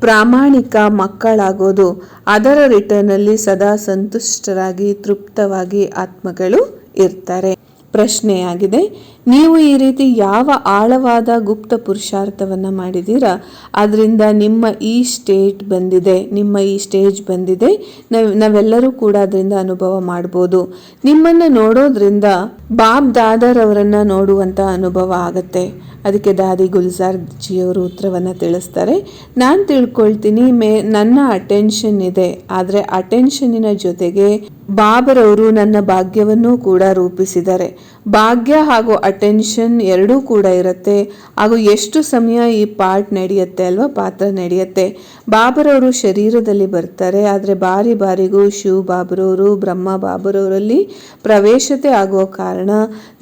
ಪ್ರಾಮಾಣಿಕ ಮಕ್ಕಳಾಗೋದು, ಅದರ ರಿಟರ್ನಲ್ಲಿ ಸದಾ ಸಂತುಷ್ಟರಾಗಿ, ತೃಪ್ತವಾಗಿ ಆತ್ಮಗಳು ಇರ್ತಾರೆ. ಪ್ರಶ್ನೆಯಾಗಿದೆ. ನೀವು ಈ ರೀತಿ ಯಾವ ಆಳವಾದ ಗುಪ್ತ ಪುರುಷಾರ್ಥವನ್ನು ಮಾಡಿದ್ದೀರಾ? ಅದರಿಂದ ನಿಮ್ಮ ಈ ಸ್ಟೇಟ್ ಬಂದಿದೆ, ನಿಮ್ಮ ಈ ಸ್ಟೇಜ್ ಬಂದಿದೆ. ನಾವ್, ನಾವೆಲ್ಲರೂ ಕೂಡ ಅದರಿಂದ ಅನುಭವ ಮಾಡ್ಬೋದು. ನಿಮ್ಮನ್ನು ನೋಡೋದ್ರಿಂದ ಬಾಬ್ ದಾದರ್ ಅವರನ್ನು ನೋಡುವಂಥ ಅನುಭವ ಆಗತ್ತೆ. ಅದಕ್ಕೆ ದಾದಿ ಗುಲ್ಜಾರ್ ಜಿಯವರು ಉತ್ತರವನ್ನು ತಿಳಿಸ್ತಾರೆ. ನಾನು ತಿಳ್ಕೊಳ್ತೀನಿ, ಮೇ, ನನ್ನ ಅಟೆನ್ಷನ್ ಇದೆ. ಆದರೆ ಅಟೆನ್ಷನ್ನಿನ ಜೊತೆಗೆ ಬಾಬರವರು ನನ್ನ ಭಾಗ್ಯವನ್ನು ಕೂಡ ರೂಪಿಸಿದ್ದಾರೆ ಭಾಗ್ಯ ಹಾಗೂ ಅಟೆನ್ಷನ್ ಎರಡೂ ಕೂಡ ಇರುತ್ತೆ. ಹಾಗೂ ಎಷ್ಟು ಸಮಯ ಈ ಪಾರ್ಟ್ ನಡೆಯುತ್ತೆ ಅಲ್ವಾ? ಪಾತ್ರ ನಡೆಯುತ್ತೆ. ಬಾಬರವರು ಶರೀರದಲ್ಲಿ ಬರ್ತಾರೆ. ಆದರೆ ಬಾರಿ ಬಾರಿಗೂ ಶಿವ ಬಾಬರವರು, ಬ್ರಹ್ಮ ಬಾಬರವರಲ್ಲಿ ಪ್ರವೇಶತೆ ಆಗುವ ಕಾರಣ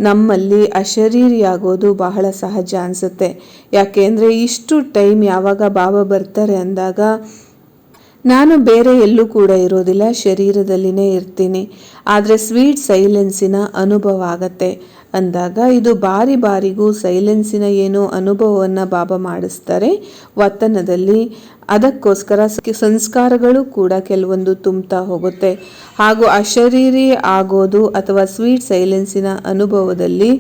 ನಮ್ಮಲ್ಲಿ ಅಶರೀರಿ ಆಗೋದು ಬಹಳ ಸಹಜ ಅನಿಸುತ್ತೆ. ಯಾಕೆಂದರೆ ಇಷ್ಟು ಟೈಮ್ ಯಾವಾಗ ಬಾಬಾ ಬರ್ತಾರೆ ಅಂದಾಗ ನಾನು ಬೇರೆ ಎಲ್ಲೂ ಕೂಡ ಇರೋದಿಲ್ಲ, ಶರೀರದಲ್ಲಿನೇ ಇರ್ತೀನಿ. ಆದರೆ ಸ್ವೀಟ್ ಸೈಲೆನ್ಸಿನ ಅನುಭವ ಆಗತ್ತೆ ಅಂದಾಗ ಇದು ಬಾರಿ ಬಾರಿಗೂ ಸೈಲೆನ್ಸಿನ ಏನೋ ಅನುಭವವನ್ನು ಬಾಬಾ ಮಾಡಿಸ್ತಾರೆ. ವತನದಲ್ಲಿ ಅದಕ್ಕೋಸ್ಕರ ಸಂಸ್ಕಾರಗಳು ಕೂಡ ಕೆಲವೊಂದು ತುಂಬ್ತಾ ಹೋಗುತ್ತೆ. ಹಾಗೂ ಅಶರೀರಿ ಆಗೋದು ಅಥವಾ ಸ್ವೀಟ್ ಸೈಲೆನ್ಸಿನ ಅನುಭವದಲ್ಲಿ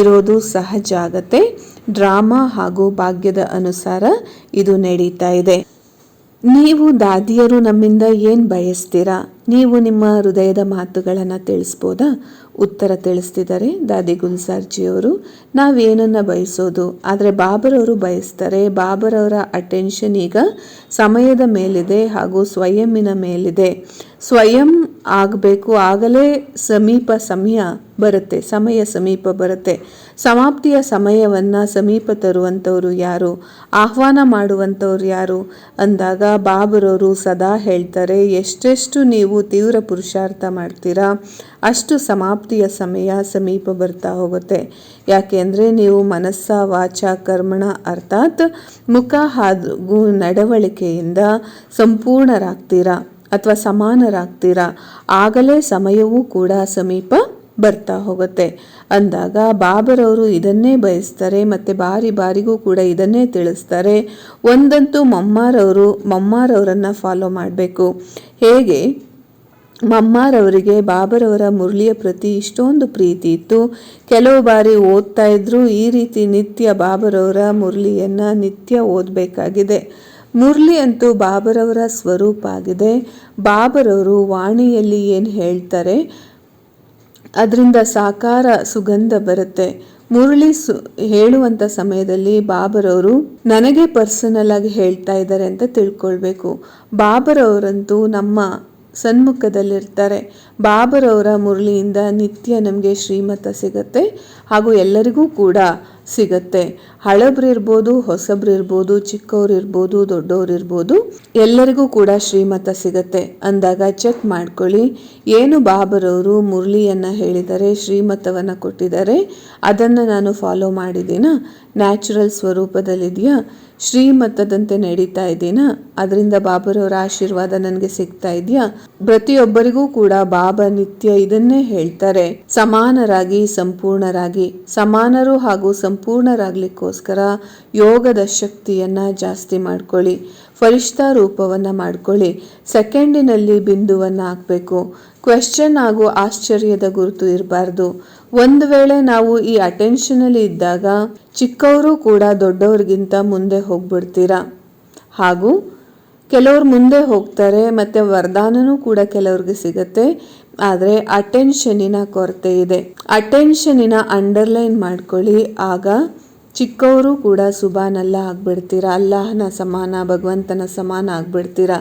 ಇರೋದು ಸಹಜ ಆಗತ್ತೆ. ಡ್ರಾಮಾ ಹಾಗೂ ಭಾಗ್ಯದ ಅನುಸಾರ ಇದು ನಡೀತಾ ಇದೆ. ನೀವು ದಾದಿಯರು ನಮ್ಮಿಂದ ಏನು ಬಯಸ್ತೀರಾ? ನೀವು ನಿಮ್ಮ ಹೃದಯದ ಮಾತುಗಳನ್ನು ತಿಳಿಸ್ಬೋದಾ? ಉತ್ತರ ತಿಳಿಸ್ತಿದ್ದಾರೆ ದಾದಿ ಗುಲ್ಸಾರ್ಜಿಯವರು. ನಾವೇನನ್ನು ಬಯಸೋದು? ಆದರೆ ಬಾಬರವರು ಬಯಸ್ತಾರೆ. ಬಾಬರವರ ಅಟೆನ್ಷನ್ ಈಗ ಸಮಯದ ಮೇಲಿದೆ ಹಾಗೂ ಸ್ವಯಂನ ಮೇಲಿದೆ. ಸ್ವಯಂ ಆಗಬೇಕು, ಆಗಲೇ ಸಮೀಪ ಸಮಯ ಬರುತ್ತೆ, ಸಮಯ ಸಮೀಪ ಬರುತ್ತೆ. ಸಮಾಪ್ತಿಯ ಸಮಯವನ್ನು ಸಮೀಪ ತರುವಂಥವ್ರು ಯಾರು? ಆಹ್ವಾನ ಮಾಡುವಂಥವ್ರು ಯಾರು? ಅಂದಾಗ ಬಾಬರವರು ಸದಾ ಹೇಳ್ತಾರೆ, ಎಷ್ಟೆಷ್ಟು ನೀವು ತೀವ್ರ ಪುರುಷಾರ್ಥ ಮಾಡ್ತೀರಾ, ಅಷ್ಟು ಸಮಾಪ್ತಿಯ ಸಮಯ ಸಮೀಪ ಬರ್ತಾ ಹೋಗುತ್ತೆ. ಯಾಕೆಂದರೆ ನೀವು ಮನಸ್ಸ, ವಾಚ, ಕರ್ಮಣ ಅರ್ಥಾತ್ ಮುಖ ಹಾಗೂ ನಡವಳಿಕೆಯಿಂದ ಸಂಪೂರ್ಣರಾಗ್ತೀರಾ ಅಥವಾ ಸಮಾನರಾಗ್ತೀರಾ? ಆಗಲೇ ಸಮಯವೂ ಕೂಡ ಸಮೀಪ ಬರ್ತಾ ಹೋಗುತ್ತೆ. ಅಂದಾಗ ಬಾಬರವರು ಇದನ್ನೇ ಬಯಸ್ತಾರೆ ಮತ್ತು ಬಾರಿ ಬಾರಿಗೂ ಕೂಡ ಇದನ್ನೇ ತಿಳಿಸ್ತಾರೆ. ಒಂದಂತೂ ಮಮ್ಮಾರವರು, ಮಮ್ಮಾರವರನ್ನು ಫಾಲೋ ಮಾಡಬೇಕು. ಹೇಗೆ? ಮಮ್ಮಾರವರಿಗೆ ಬಾಬರವರ ಮುರಳಿಯ ಪ್ರತಿ ಇಷ್ಟೊಂದು ಪ್ರೀತಿ ಇತ್ತು. ಕೆಲವು ಬಾರಿ ಓದ್ತಾ ಇದ್ರು ಈ ರೀತಿ ನಿತ್ಯ ಬಾಬರವರ ಮುರಳಿಯನ್ನು ನಿತ್ಯ ಓದಬೇಕಾಗಿದೆ. ಮುರಳಿ ಅಂತೂ ಬಾಬರವರ ಸ್ವರೂಪ ಆಗಿದೆ. ಬಾಬರವರು ವಾಣಿಯಲ್ಲಿ ಏನು ಹೇಳ್ತಾರೆ? ಅದರಿಂದ ಸಾಕಾರ ಸುಗಂಧ ಬರುತ್ತೆ. ಮುರಳಿ ಸು ಹೇಳುವಂಥ ಸಮಯದಲ್ಲಿ ಬಾಬರವರು ನನಗೆ ಪರ್ಸನಲ್ ಆಗಿ ಹೇಳ್ತಾ ಇದ್ದಾರೆ ಅಂತ ತಿಳ್ಕೊಳ್ಬೇಕು. ಬಾಬರವರಂತೂ ನಮ್ಮ ಸನ್ಮುಖದಲ್ಲಿರ್ತಾರೆ. ಬಾಬರವರ ಮುರಳಿಯಿಂದ ನಿತ್ಯ ನಮಗೆ ಶ್ರೀಮತ ಸಿಗತ್ತೆ ಹಾಗೂ ಎಲ್ಲರಿಗೂ ಕೂಡ ಸಿಗತ್ತೆ. ಹಳಬ್ರಿರ್ಬೋದು, ಹೊಸಬ್ರಿರ್ಬೋದು, ಚಿಕ್ಕವರಿರ್ಬೋದು, ದೊಡ್ಡವರಿರ್ಬೋದು ಎಲ್ಲರಿಗೂ ಕೂಡ ಶ್ರೀಮತ ಸಿಗತ್ತೆ. ಅಂದಾಗ ಚೆಕ್ ಮಾಡ್ಕೊಳ್ಳಿ, ಏನು ಬಾಬರವರು ಮುರಳಿಯನ್ನು ಹೇಳಿದರೆ, ಶ್ರೀಮತವನ್ನು ಕೊಟ್ಟಿದ್ದಾರೆ ಅದನ್ನು ನಾನು ಫಾಲೋ ಮಾಡಿದ್ದೀನಾ? ನ್ಯಾಚುರಲ್ ಸ್ವರೂಪದಲ್ಲಿದೆಯಾ? ಶ್ರೀಮತದಂತೆ ನಡೀತಾ ಇದ್ದೀನಾ? ಅದರಿಂದ ಬಾಬರವರ ಆಶೀರ್ವಾದ ನನಗೆ ಸಿಗ್ತಾ ಇದೆಯಾ? ಪ್ರತಿಯೊಬ್ಬರಿಗೂ ಕೂಡ ಬಾಬಾ ನಿತ್ಯ ಇದನ್ನೇ ಹೇಳ್ತಾರೆ. ಸಮಾನರಾಗಿ ಸಂಪೂರ್ಣರಾಗಿ, ಸಮಾನರು ಹಾಗೂ ಸಂಪೂರ್ಣರಾಗ್ಲಿಕ್ಕೋಸ್ಕರ ಯೋಗದ ಶಕ್ತಿಯನ್ನ ಜಾಸ್ತಿ ಮಾಡ್ಕೊಳ್ಳಿ, ಫರಿಷ್ಠ ರೂಪವನ್ನ ಮಾಡ್ಕೊಳ್ಳಿ, ಸೆಕೆಂಡಿನಲ್ಲಿ ಬಿಂದುವನ್ನ ಹಾಕಬೇಕು. ಕ್ವೆಶ್ಚನ್ ಹಾಗೂ ಆಶ್ಚರ್ಯದ ಗುರುತು ಇರಬಾರ್ದು. ಒಂದು ವೇಳೆ ನಾವು ಈ ಅಟೆನ್ಷನಲ್ಲಿ ಇದ್ದಾಗ ಚಿಕ್ಕವರು ಕೂಡ ದೊಡ್ಡವ್ರಿಗಿಂತ ಮುಂದೆ ಹೋಗ್ಬಿಡ್ತೀರಾ? ಹಾಗೂ ಕೆಲವ್ರು ಮುಂದೆ ಹೋಗ್ತಾರೆ, ಮತ್ತು ವರದಾನನೂ ಕೂಡ ಕೆಲವ್ರಿಗೆ ಸಿಗತ್ತೆ. ಆದರೆ ಅಟೆನ್ಷನಿನ ಕೊರತೆ ಇದೆ. ಅಟೆನ್ಷನಿನ ಅಂಡರ್ಲೈನ್ ಮಾಡ್ಕೊಳ್ಳಿ, ಆಗ ಚಿಕ್ಕವರು ಕೂಡ ಸುಬಾನಲ್ಲ ಆಗ್ಬಿಡ್ತೀರಾ? ಅಲ್ಲಾಹನ ಸಮಾನ, ಭಗವಂತನ ಸಮಾನ ಆಗ್ಬಿಡ್ತೀರಾ?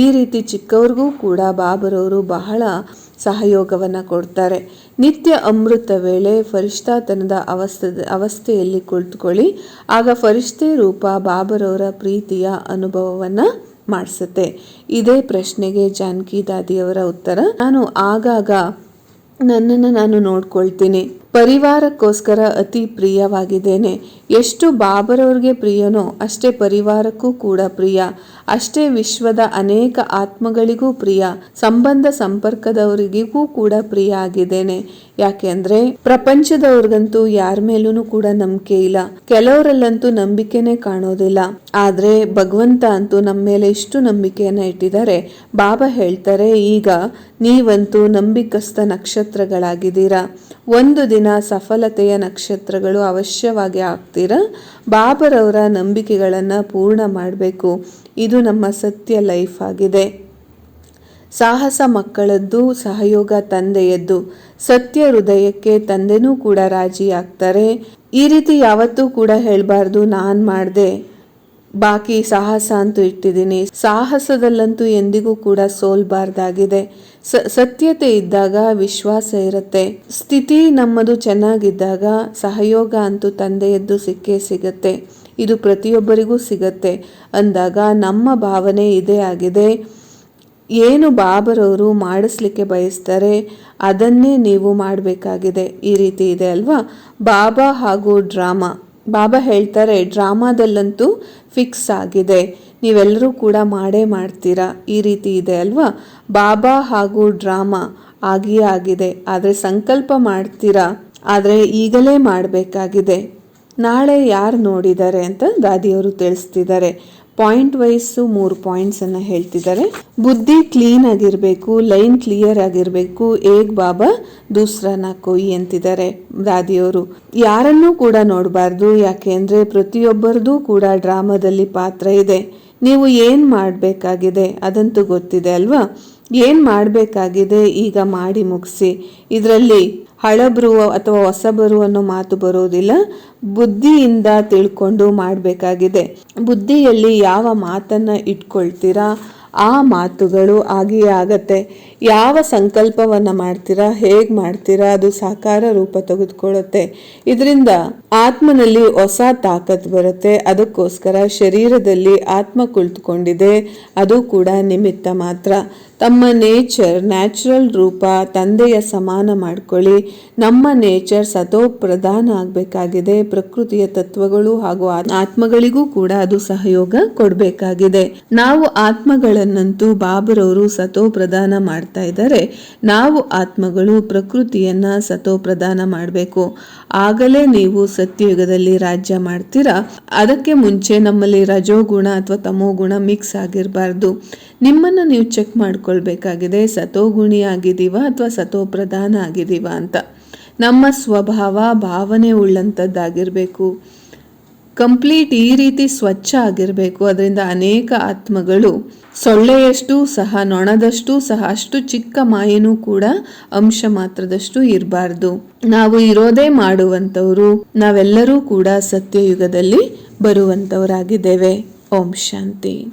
ಈ ರೀತಿ ಚಿಕ್ಕವ್ರಿಗೂ ಕೂಡ ಬಾಬರವರು ಬಹಳ ಸಹಯೋಗವನ್ನು ಕೊಡ್ತಾರೆ. ನಿತ್ಯ ಅಮೃತ ವೇಳೆ ಫರಿಷ್ಠಾತನದ ಅವಸ್ಥೆ ಅವಸ್ಥೆಯಲ್ಲಿ ಕುಳಿತುಕೊಳ್ಳಿ. ಆಗ ಫರಿಷ್ಠೆ ರೂಪ ಬಾಬರವರ ಪ್ರೀತಿಯ ಅನುಭವವನ್ನು ಮಾಡಿಸುತ್ತೆ. ಇದೇ ಪ್ರಶ್ನೆಗೆ ಜಾನಕಿ ದಾದಿಯವರ ಉತ್ತರ, ನಾನು ಆಗಾಗ ನನ್ನನ್ನು ನಾನು ನೋಡ್ಕೊಳ್ತೀನಿ. ಪರಿವಾರಕ್ಕೋಸ್ಕರ ಅತಿ ಪ್ರಿಯವಾಗಿದ್ದೇನೆ. ಎಷ್ಟು ಬಾಬರವ್ರಿಗೆ ಪ್ರಿಯನೋ ಅಷ್ಟೇ ಪರಿವಾರಕ್ಕೂ ಕೂಡ ಪ್ರಿಯ. ಅಷ್ಟೇ ವಿಶ್ವದ ಅನೇಕ ಆತ್ಮಗಳಿಗೂ ಪ್ರಿಯ, ಸಂಬಂಧ ಸಂಪರ್ಕದವರಿಗೂ ಕೂಡ ಪ್ರಿಯ ಆಗಿದ್ದೇನೆ. ಯಾಕೆಂದ್ರೆ ಪ್ರಪಂಚದವ್ರಿಗಂತೂ ಯಾರ ಮೇಲೂ ಕೂಡ ನಂಬಿಕೆ ಇಲ್ಲ. ಕೆಲವರಲ್ಲಂತೂ ನಂಬಿಕೆನೆ ಕಾಣೋದಿಲ್ಲ. ಆದ್ರೆ, ಭಗವಂತ ಅಂತೂ ನಮ್ಮ ಮೇಲೆ ಇಷ್ಟು ನಂಬಿಕೆಯನ್ನ ಇಟ್ಟಿದ್ದಾರೆ. ಬಾಬಾ ಹೇಳ್ತಾರೆ, ಈಗ ನೀವಂತೂ ನಂಬಿಕಸ್ಥ ನಕ್ಷತ್ರಗಳಾಗಿದ್ದೀರಾ. ಒಂದು ದಿನ ಸಫಲತೆಯ ನಕ್ಷತ್ರಗಳು ಅವಶ್ಯವಾಗಿ ಆಗ್ತೀರಾ? ಬಾಬರವರ ನಂಬಿಕೆಗಳನ್ನು ಪೂರ್ಣ ಮಾಡಬೇಕು. ಇದು ನಮ್ಮ ಸತ್ಯ ಲೈಫ್ ಆಗಿದೆ. ಸಾಹಸ ಮಕ್ಕಳದ್ದು, ಸಹಯೋಗ ತಂದೆಯದ್ದು, ಸತ್ಯ ಹೃದಯಕ್ಕೆ ತಂದೆನೂ ಕೂಡ ರಾಜಿ ಆಗ್ತಾರೆ ಈ ರೀತಿ ಯಾವತ್ತೂ ಕೂಡ ಹೇಳಬಾರ್ದು, ನಾನು ಮಾಡಿದೆ. ಬಾಕಿ ಸಾಹಸ ಅಂತೂ ಇಟ್ಟಿದ್ದೀನಿ. ಸಾಹಸದಲ್ಲಂತೂ ಎಂದಿಗೂ ಕೂಡ ಸೋಲ್ಬಾರ್ದಾಗಿದೆ. ಸತ್ಯತೆ ಇದ್ದಾಗ ವಿಶ್ವಾಸ ಇರುತ್ತೆ. ಸ್ಥಿತಿ ನಮ್ಮದು ಚೆನ್ನಾಗಿದ್ದಾಗ ಸಹಯೋಗ ಅಂತೂ ತಂದೆಯದ್ದು ಸಿಕ್ಕೇ ಸಿಗತ್ತೆ. ಇದು ಪ್ರತಿಯೊಬ್ಬರಿಗೂ ಸಿಗತ್ತೆ. ಅಂದಾಗ ನಮ್ಮ ಭಾವನೆ ಇದೇ ಆಗಿದೆ. ಏನು ಬಾಬರವರು ಮಾಡಿಸ್ಲಿಕ್ಕೆ ಬಯಸ್ತಾರೆ, ಅದನ್ನೇ ನೀವು ಮಾಡಬೇಕಾಗಿದೆ. ಈ ರೀತಿ ಇದೆ ಅಲ್ವಾ? ಬಾಬಾ ಹಾಗೂ ಡ್ರಾಮಾ. ಬಾಬಾ ಹೇಳ್ತಾರೆ, ಡ್ರಾಮಾದಲ್ಲಂತೂ ಫಿಕ್ಸ್ ಆಗಿದೆ. ನೀವೆಲ್ಲರೂ ಕೂಡ ಮಾಡೇ ಮಾಡ್ತೀರಾ? ಈ ರೀತಿ ಇದೆ ಅಲ್ವಾ? ಬಾಬಾ ಹಾಗೂ ಡ್ರಾಮಾ ಆಗಿಯೇ ಆಗಿದೆ. ಆದರೆ ಸಂಕಲ್ಪ ಮಾಡ್ತೀರಾ? ಆದರೆ ಈಗಲೇ ಮಾಡಬೇಕಾಗಿದೆ. ನಾಳೆ ಯಾರು ನೋಡಿದ್ದಾರೆ ಅಂತ ದಾದಿಯವರು ತಿಳಿಸ್ತಿದ್ದಾರೆ. ಪಾಯಿಂಟ್ ವೈಸು ಮೂರು ಪಾಯಿಂಟ್ಸನ್ನು ಹೇಳ್ತಿದ್ದಾರೆ. ಬುದ್ಧಿ ಕ್ಲೀನ್ ಆಗಿರಬೇಕು, ಲೈನ್ ಕ್ಲಿಯರ್ ಆಗಿರಬೇಕು, ಏಗ್ ಬಾಬಾ ದೂಸ್ರಾನ ಕೊಯ್ ಅಂತಿದ್ದಾರೆ ದಾದಿಯವರು ಯಾರನ್ನೂ ಕೂಡ ನೋಡಬಾರ್ದು ಯಾಕೆಂದರೆ ಪ್ರತಿಯೊಬ್ಬರದು ಕೂಡ ಡ್ರಾಮಾದಲ್ಲಿ ಪಾತ್ರ ಇದೆ. ನೀವು ಏನು ಮಾಡಬೇಕಾಗಿದೆ ಅದಂತೂ ಗೊತ್ತಿದೆ ಅಲ್ವಾ? ಏನು ಮಾಡಬೇಕಾಗಿದೆ ಈಗ ಮಾಡಿ ಮುಗಿಸಿ. ಇದರಲ್ಲಿ ಹಳಬ್ರು ಅಥವಾ ಹೊಸಬರು ಅನ್ನೋ ಮಾತು ಬರೋದಿಲ್ಲ ಬುದ್ಧಿಯಿಂದ ತಿಳ್ಕೊಂಡು ಮಾಡಬೇಕಾಗಿದೆ. ಬುದ್ಧಿಯಲ್ಲಿ ಯಾವ ಮಾತನ್ನು ಇಟ್ಕೊಳ್ತೀರಾ? ಆ ಮಾತುಗಳು ಆಗಿಯೇ ಆಗತ್ತೆ. ಯಾವ ಸಂಕಲ್ಪವನ್ನು ಮಾಡ್ತೀರಾ? ಹೇಗೆ ಮಾಡ್ತೀರಾ? ಅದು ಸಾಕಾರ ರೂಪ ತೆಗೆದುಕೊಳ್ಳುತ್ತೆ. ಇದರಿಂದ ಆತ್ಮನಲ್ಲಿ ಹೊಸ ತಾಕತ್ ಬರುತ್ತೆ. ಅದಕ್ಕೋಸ್ಕರ ಶರೀರದಲ್ಲಿ ಆತ್ಮ ಕುಳಿತುಕೊಂಡಿದೆ. ಅದು ಕೂಡ ನಿಮಿತ್ತ ಮಾತ್ರ. ತಮ್ಮ ನೇಚರ್, ನ್ಯಾಚುರಲ್ ರೂಪ ತಂದೆಯ ಸಮಾನ ಮಾಡ್ಕೊಳ್ಳಿ. ನಮ್ಮ ನೇಚರ್ ಸತೋ ಪ್ರಧಾನ ಆಗಬೇಕಾಗಿದೆ. ಪ್ರಕೃತಿಯ ತತ್ವಗಳು ಹಾಗೂ ಆತ್ಮಗಳಿಗೂ ಕೂಡ ಅದು ಸಹಯೋಗ ಕೊಡಬೇಕಾಗಿದೆ. ನಾವು ಆತ್ಮಗಳನ್ನಂತೂ ಬಾಬರವರು ಸತೋ ಪ್ರದಾನ ಮಾಡ್ತಾ ಇದ್ದಾರೆ. ನಾವು ಆತ್ಮಗಳು ಪ್ರಕೃತಿಯನ್ನ ಸತೋ ಪ್ರದಾನ ಮಾಡಬೇಕು. ಆಗಲೇ ನೀವು ಸತ್ಯಯುಗದಲ್ಲಿ ರಾಜ್ಯ ಮಾಡ್ತೀರಾ? ಅದಕ್ಕೆ ಮುಂಚೆ ನಮ್ಮಲ್ಲಿ ರಜೋಗುಣ ಅಥವಾ ತಮೋಗುಣ ಮಿಕ್ಸ್ ಆಗಿರಬಾರ್ದು. ನಿಮ್ಮನ್ನು ನೀವು ಚೆಕ್ ಮಾಡ್ಕೊಳ್ಬೇಕಾಗಿದೆ, ಸತೋಗುಣಿ ಆಗಿದ್ದೀವ ಅಥವಾ ಸತೋ ಪ್ರಧಾನ ಆಗಿದ್ದೀವ ಅಂತ. ನಮ್ಮ ಸ್ವಭಾವ, ಭಾವನೆ ಉಳ್ಳಂಥದ್ದಾಗಿರಬೇಕು. ಕಂಪ್ಲೀಟ್ ಈ ರೀತಿ ಸ್ವಚ್ಛ ಆಗಿರಬೇಕು. ಅದರಿಂದ ಅನೇಕ ಆತ್ಮಗಳು ಸೊಳ್ಳೆಯಷ್ಟು ಸಹ, ನೊಣದಷ್ಟು ಸಹ, ಅಷ್ಟು ಚಿಕ್ಕ ಮಾಯನೂ ಕೂಡ ಅಂಶ ಮಾತ್ರದಷ್ಟು ಇರಬಾರ್ದು. ನಾವು ಇರೋದೇ ಮಾಡುವಂಥವರು, ನಾವೆಲ್ಲರೂ ಕೂಡ ಸತ್ಯಯುಗದಲ್ಲಿ ಬರುವಂಥವರಾಗಿದ್ದೇವೆ. ಓಂ ಶಾಂತಿ.